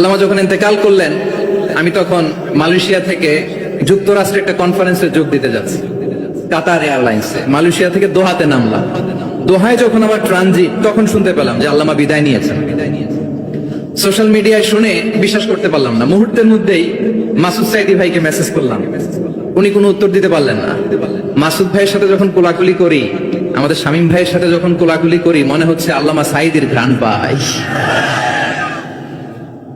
আল্লামা যখন ইন্তেকাল করলেন, আমি তখন মালয়েশিয়া থেকে যুক্তরাষ্ট্রে একটা কনফারেন্সে যোগ দিতে যাচ্ছি, কাতার এয়ারলাইন্সে। মালয়েশিয়া থেকে দোহাতে নামলাম। দোহায় যখন আমার ট্রানজিট তখন শুনতে পেলাম যে আল্লামা বিদায় নিয়েছেন। সোশ্যাল মিডিয়ায় শুনে বিশ্বাস করতে পারলাম না। মুহূর্তের মধ্যেই মাসুদ সাইদি ভাইকে মেসেজ করলাম। উনি কোনো উত্তর দিতে পারলেন না। মাসুদ ভাইয়ের সাথে যখন কোলাকুলি করি, আমাদের শামীম ভাইয়ের সাথে যখন কোলাকুলি করি, মনে হচ্ছে আল্লামা সাইদির ঘ্রাণ পাই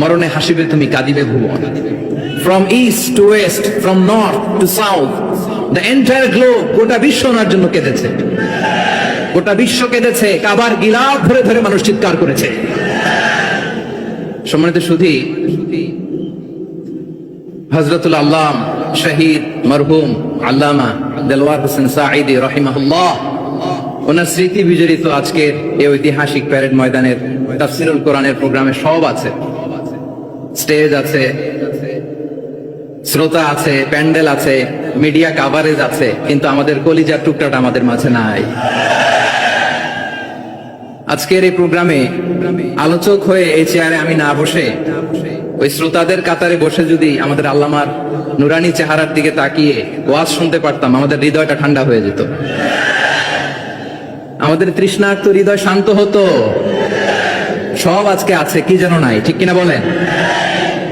মরণে হাসিবে তুমি কাঁদিবে ভুবন। From east to west from north to south the entire globe গোটা বিশ্ব ওনার জন্য কেঁদেছে। গোটা বিশ্ব কেঁদেছে, কাবার গিলাফ ধরে ধরে মানুষ চিৎকার করেছে। সম্মানিত সুধী হজরতুল আল্লাম, শহীদ, মরহুম, আল্লামা দেলওয়ার হোসেন সাঈদি রহিমাহুল্লাহ, ওনার স্মৃতি বিজড়িত আজকের এই ঐতিহাসিক প্যারেড ময়দানের, তাফসিরুল কোরআনের প্রোগ্রামে সব আছে। স্টেজ আছে, শ্রোতা আছে, প্যান্ডেল আছে, মিডিয়া কাভারেজ আছে, কিন্তু আমাদের কলিজার টুকটাটা আমাদের মাঝে নাই। আজকের এই প্রোগ্রামে আলোচক হয়ে এই চেয়ারে আমি না বসে, ওই শ্রোতাদের কাতারে বসে যদি আমাদের আল্লামার নুরানি চেহারার দিকে তাকিয়ে ওয়াজ শুনতে পারতাম, আমাদের হৃদয়টা ঠান্ডা হয়ে যেত। আমাদের তৃষ্ণার্ত হৃদয় শান্ত হতো। সব আজকে আছে, কি যেন নাই, ঠিক কিনা বলেন?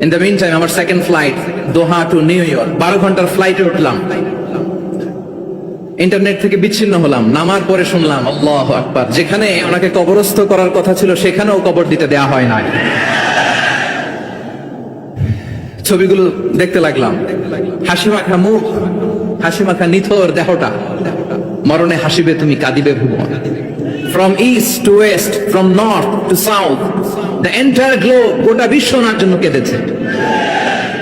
ইন দ্য মিন টাইম আমার second flight Doha to New York বারো ঘণ্টার ফ্লাইটে উঠলাম। ইন্টারনেট থেকে বিচ্ছিন্ন হলাম। নামার পরে শুনলাম, আল্লাহ আকবার। যেখানে ওনাকে কবরস্থ করার কথা ছিল, সেখানেও কবর দিতে দেয়া হয় নাই। ছবিগুলো দেখতে লাগলাম। হাসি মাখা মুখ হাসি মাখা নিথর দেহটা। মরণে হাসিবে তুমি, কাঁদিবে ভুবন। From east to west from north to south the entire globe গোটা বিশ্ব ওনার জন্য কেঁদেছে।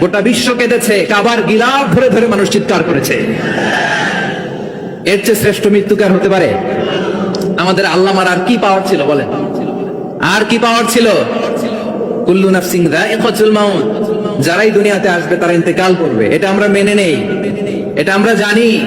গোটা বিশ্ব কেঁদেছে, কাবার গিলাফ ধরে ধরে মানুষ চিৎকার করেছে। এর চেয়ে শ্রেষ্ঠ মৃত্যুকার হতে পারে? আমাদের আল্লামার আর কি পাওয়ার ছিল বলেন? আর কি পাওয়ার ছিল? কুল্লু নাফসিং যায়িকাতুল মাউত। যারাই দুনিয়াতে আসবে, তারা ইন্তেকাল করবে। এটা আমরা মেনে নেই। এটা আমরা জানি।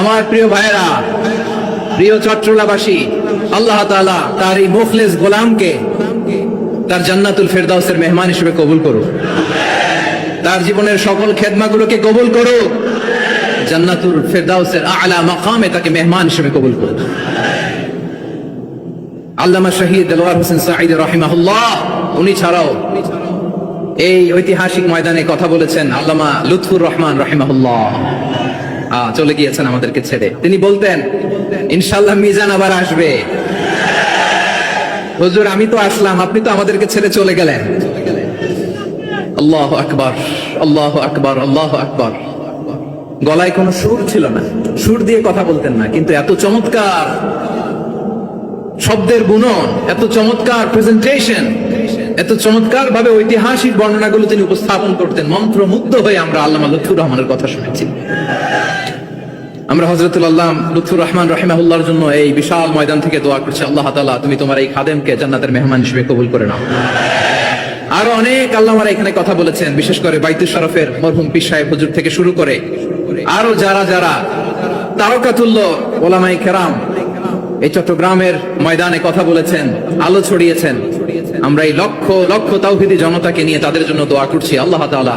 আমার প্রিয় ভাইয়েরা, প্রিয় চট্টলাবাসী আল্লাহ তাআলা তার এই মুখলেস গোলামকে তার জান্নাতুল ফেরদাউসের মেহমান হিসেবে কবুল করুক। তার জীবনের সকল খেদমাগুলোকে কবুল করুক। জান্নাতুল ফেরদাউসের আলা মাকামে তাকে মেহমান হিসেবে কবুল করুক। আল্লামা শহীদ দেলোয়ার হোসেন সাঈদ রাহিমাহুল্লাহ, উনি ছাড়াও এই ঐতিহাসিক ময়দানে কথা বলেছেন আল্লামা লুৎফুর রহমান রাহিমাহুল্লাহ। চলে গিয়েছেন আমাদেরকে ছেড়ে। তিনি বলতেন ইনশাল্লাহ মিজান আবার আসবে। হুজুর, আমি তো আসলাম, আপনি তো আমাদেরকে ছেড়ে চলে গেলেন। আল্লাহ আকবার আল্লাহ আকবার আল্লাহ আকবার। গলায় কোনো সুর ছিল না। সুর দিয়ে কথা বলতেন না, কিন্তু এত চমৎকার শব্দের গুণন, এত চমৎকার প্রেজেন্টেশন এত চমৎকার ভাবে ঐতিহাসিক বর্ণনাগুলো তিনি উপস্থাপন করতেন। মন্ত্রমুগ্ধ হয়ে আমরা আল্লাহ লুৎফুর রহমানের কথা শুনেছি। আমরা হজরতুল আল্লাহ লুৎফুর রহমান রহিমাহুল্লাহর জন্য এই বিশাল ময়দান থেকে দোয়া করছি, আল্লাহ তাআলা তুমি তোমার এই খাদেমকে জান্নাতের মেহমান হিসেবে কবুল করে নাও। আরও অনেক আল্লাহরা এখানে কথা বলেছেন, বিশেষ করে বাইতুল শরফের মরহুম পীর সাহেব হুজুর থেকে শুরু করে আরও যারা যারা তারকাতুল্য ওলামাই কেরাম এই চট্টগ্রামের ময়দানে কথা বলেছেন, আলো ছড়িয়েছেন। আমরা এই লক্ষ লক্ষ তাওহিদি জনতাকে নিয়ে তাদের জন্য দোয়া করছি, আল্লাহ তাআলা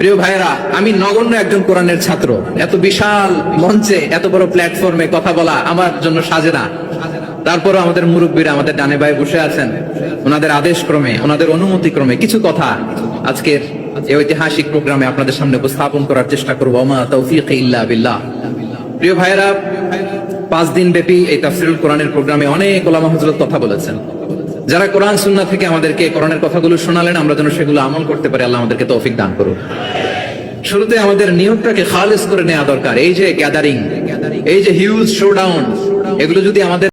প্রিয় ভাইয়েরা, আমি নগণ্য একজন কোরআনের ছাত্র। এত বিশাল মঞ্চে এত বড় প্ল্যাটফর্মে কথা বলা আমার জন্য সাজে না তারপরও আমাদের মুরব্বীরা আমাদের ডানে বায়ে বসে আছেন। ওনাদের আদেশ ক্রমে ওনাদের অনুমতি ক্রমে কিছু কথা আজকের এই ঐতিহাসিক প্রোগ্রামে আপনাদের সামনে উপস্থাপন করার চেষ্টা করব। আমা তৌফিক ইল্লা বিল্লাহ। প্রিয় ভাইয়েরা, পাঁচ দিন ব্যাপী এই তাফসিরুল কোরআনের প্রোগ্রামে অনেক ওলামা হজরত কথা বলেছেন। যারা কোরআন সুন্না থেকে আমাদেরকে কোরআনের কথাগুলো শোনালেন, আমরা যেন সেগুলো আমল করতে পারি, আল্লাহ আমাদেরকে তৌফিক দান করুন শুরুতে আমাদের নিয়োগটাকে খালেজ করে নেওয়া দরকার। এই যে গ্যাদারিং এই যে হিউজ শোডাউন এগুলো যদি আমাদের